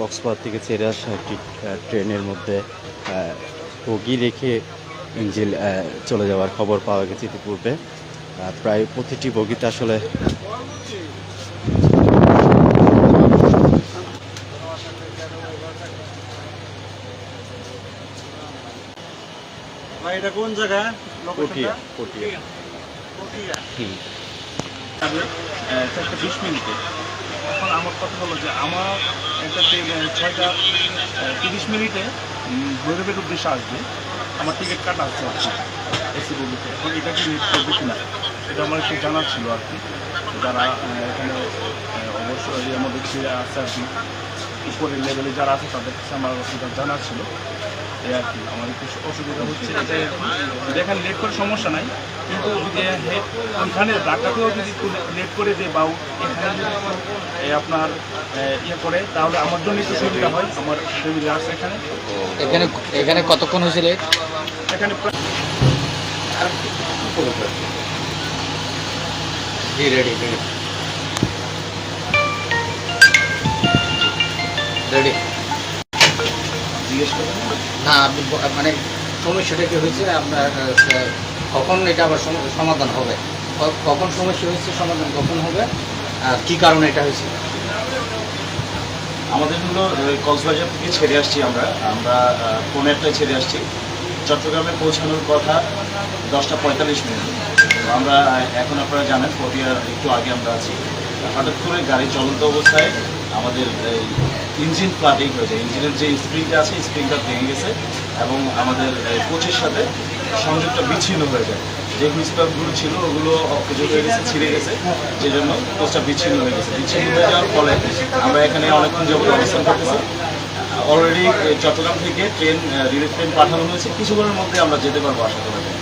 কক্সবাজার থেকে ছেড়ে আসা একটি ট্রেনের মধ্যে বগি রেখে ইঞ্জিল চলে যাওয়ার খবর পাওয়া গেছে ইতিপূর্বে। প্রায় প্রতিটি বগিতে আসলে এটা কোন জায়গা? পটিয়া পটিয়া। পটিয়া। হুম। যাবে আহ, চারটে বিশ মিনিটে এখন আমার কথা হলো যে আমার একটা ট্রেন ছয়টা তিরিশ মিনিটে ভৈরবের উদ্দেশ্যে আসবে। আমার টিকিট কাটা আছে আর কি এসি বলতে এখন এটা কি নিয়ে করবে কিনা, এটা আমার একটু জানার ছিল আর কি। যারা এখানে অবশ্যই আমাদের ছেড়ে আছে আর কি, উপরের লেভেলে যারা আছে তাদের কাছে আমার জানার ছিল। এই আর কি আমার একটু অসুবিধা হচ্ছে এটাই লেট করে সমস্যা নাই কিন্তু যদি ওইখানে ঢাকাতেও যদি লেট করে দেয় বা এখানে যদি আপনার ইয়ে করে তাহলে আমার জন্য একটু সুবিধা হয় আমার ফ্যামিলি আছে এখানে। এখানে এখানে কতক্ষণ হয়েছিল এখানে জি রেডি রেডি রেডি জিজ্ঞেস না আপনি মানে সমস্যাটা কি হয়েছে? আপনার কখন এটা আবার সমাধান হবে? কখন সমস্যা হয়েছে সমাধান কখন হবে? আর কি কারণে এটা হয়েছে? আমাদের হলো কক্সবাজার থেকে ছেড়ে আসছি আমরা। আমরা আহ, পৌনে একটায় ছেড়ে আসছি। চট্টগ্রামে পৌঁছানোর কথা দশটা পঁয়তাল্লিশ মিনিট। আমরা এখন আপনারা জানেন পটিয়ার একটু আগে আমরা আছি। হঠাৎ করে গাড়ি চলন্ত অবস্থায় আমাদের এই ইঞ্জিন ফ্লাটিং হয়েছে। ইঞ্জিনের যে স্প্রিংটা আছে স্প্রিংটা ভেঙে গেছে এবং আমাদের কোচের সাথে সংযোগটা বিচ্ছিন্ন হয়ে যায়। যে হুইসপারগুলো ছিল, ওগুলো অকেজো হয়ে গেছে, ছিঁড়ে গেছে। যে জন্য কোচটা বিচ্ছিন্ন হয়ে গেছে। বিচ্ছিন্ন হয়ে যাওয়ার ফলে আমরা এখানে অনেকক্ষণ যাবত অবস্থান করতেছি। অলরেডি চট্টগ্রাম থেকে ট্রেন রিলিফ ট্রেন পাঠানো হয়েছে। কিছুক্ষণের মধ্যে আমরা যেতে পারব, আশা করা যায়।